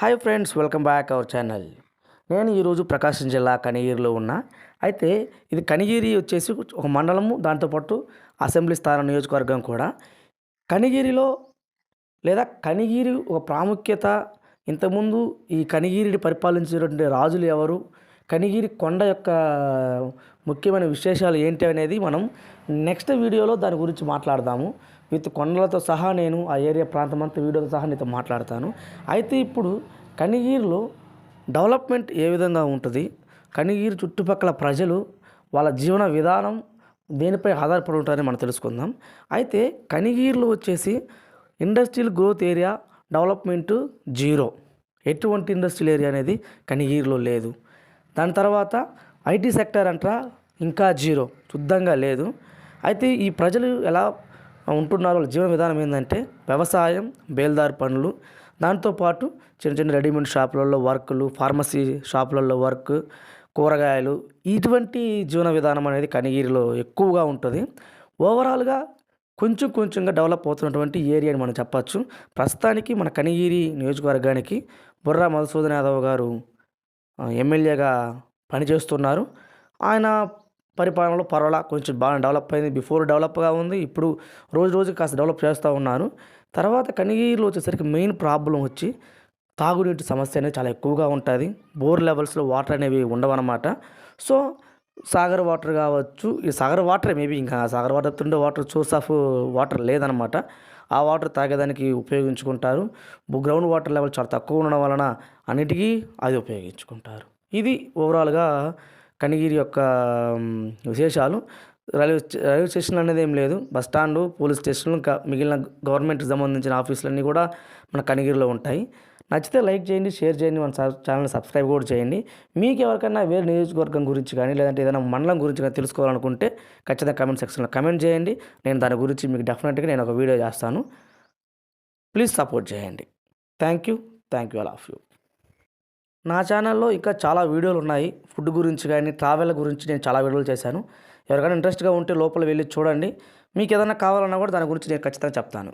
Hi friends welcome back our channel. నేను ఈరోజు ప్రకాశం జిల్లా కనిగిరిలో ఉన్నా. అయితే ఇది కనిగిరి వచ్చేసి ఒక మండలము దాంతోపాటు అసెంబ్లీ స్థానం నియోజకవర్గం కూడా. కనిగిరిలో లేదా కనిగిరి ఒక ప్రాముఖ్యత ఇంతకుముందు ఈ కనిగిరిని పరిపాలించినటువంటి రాజులు ఎవరు? కనిగిరి కొండ యొక్క ముఖ్యమైన విశేషాలు ఏంటి అనేది మనం నెక్స్ట్ వీడియోలో దాని గురించి మాట్లాడదాము. విత్ కొండలతో సహా నేను ఆ ఏరియా ప్రాంతం అంతా వీడియోతో సహా నీతో మాట్లాడతాను. అయితే ఇప్పుడు కనిగిరిలో డెవలప్మెంట్ ఏ విధంగా ఉంటుంది? కనిగిరి చుట్టుపక్కల ప్రజలు వాళ్ళ జీవన విధానం దేనిపై ఆధారపడి ఉంటారని మనం తెలుసుకుందాం. అయితే కనిగిరిలో వచ్చేసి industrial growth area development zero. ఎటువంటి ఇండస్ట్రియల్ ఏరియా అనేది కనిగిరిలో లేదు. దాని తర్వాత ఐటీ సెక్టర్ అంటారా ఇంకా జీరో శుద్ధంగా లేదు. అయితే ఈ ప్రజలు ఎలా ఉంటున్నారు వాళ్ళ జీవన విధానం ఏంటంటే వ్యవసాయం బేల్దార్ పనులు దాంతోపాటు చిన్న చిన్న రెడీమేడ్ షాపులలో వర్కులు ఫార్మసీ షాపులలో వర్క్ కూరగాయలు ఇటువంటి జీవన విధానం అనేది కనిగిరిలో ఎక్కువగా ఉంటుంది. ఓవరాల్గా కొంచెం కొంచెంగా డెవలప్ అవుతున్నటువంటి ఏరియా అని మనం చెప్పచ్చు. ప్రస్తుతానికి మన కనిగిరి నియోజకవర్గానికి బుర్రా మధుసూదన్ యాదవ్ గారు ఎమ్మెల్యేగా పనిచేస్తున్నారు. ఆయన పరిపాలనలో పర్వాలా కొంచెం బాగా డెవలప్ అయింది. బిఫోర్ డెవలప్గా ఉంది. ఇప్పుడు రోజు రోజు కాస్త డెవలప్ చేస్తూ ఉన్నారు. తర్వాత కనిగిరిలో వచ్చేసరికి మెయిన్ ప్రాబ్లం వచ్చి తాగునీటి సమస్య అనేది చాలా ఎక్కువగా ఉంటుంది. బోర్ లెవెల్స్లో వాటర్ అనేవి ఉండవన్నమాట. సో సాగర్ వాటర్ కావచ్చు ఈ సాగర్ వాటర్ మేబీ ఇంకా సాగర్ వాటర్ తుండే వాటర్ సోర్స్ ఆఫ్ వాటర్ లేదనమాట ఆ వాటర్ తాగేదానికి ఉపయోగించుకుంటారు. గ్రౌండ్ వాటర్ లెవెల్ చాలా తక్కువ ఉండడం వలన అన్నిటికీ అది ఉపయోగించుకుంటారు. ఇది ఓవరాల్గా కనిగిరి యొక్క విశేషాలు. రైల్వే రైల్వే స్టేషన్ అనేది ఏం లేదు. బస్ స్టాండ్ పోలీస్ స్టేషన్లు ఇంకా మిగిలిన గవర్నమెంట్కి సంబంధించిన ఆఫీసులన్నీ కూడా మన కనిగిరిలో ఉంటాయి. నచ్చితే లైక్ చేయండి షేర్ చేయండి మన సబ్- ఛానల్ సబ్స్క్రైబ్ కూడా చేయండి. మీకు ఎవరికైనా వేరే నియోజకవర్గం గురించి కానీ లేదంటే ఏదైనా మండలం గురించి కానీ తెలుసుకోవాలనుకుంటే ఖచ్చితంగా కమెంట్ సెక్షన్లో కమెంట్ చేయండి. నేను దాని గురించి మీకు డెఫినెట్గా నేను ఒక వీడియో చేస్తాను. ప్లీజ్ సపోర్ట్ చేయండి. Thank you thank you all of you నా ఛానల్లో ఇంకా చాలా వీడియోలు ఉన్నాయి. ఫుడ్ గురించి కానీ ట్రావెల్ గురించి నేను చాలా వీడియోలు చేశాను. ఎవరికైనా ఇంట్రెస్ట్గా ఉంటే లోపల వెళ్ళి చూడండి. మీకు ఏదైనా కావాలన్నా కూడా దాని గురించి నేను ఖచ్చితంగా చెప్తాను.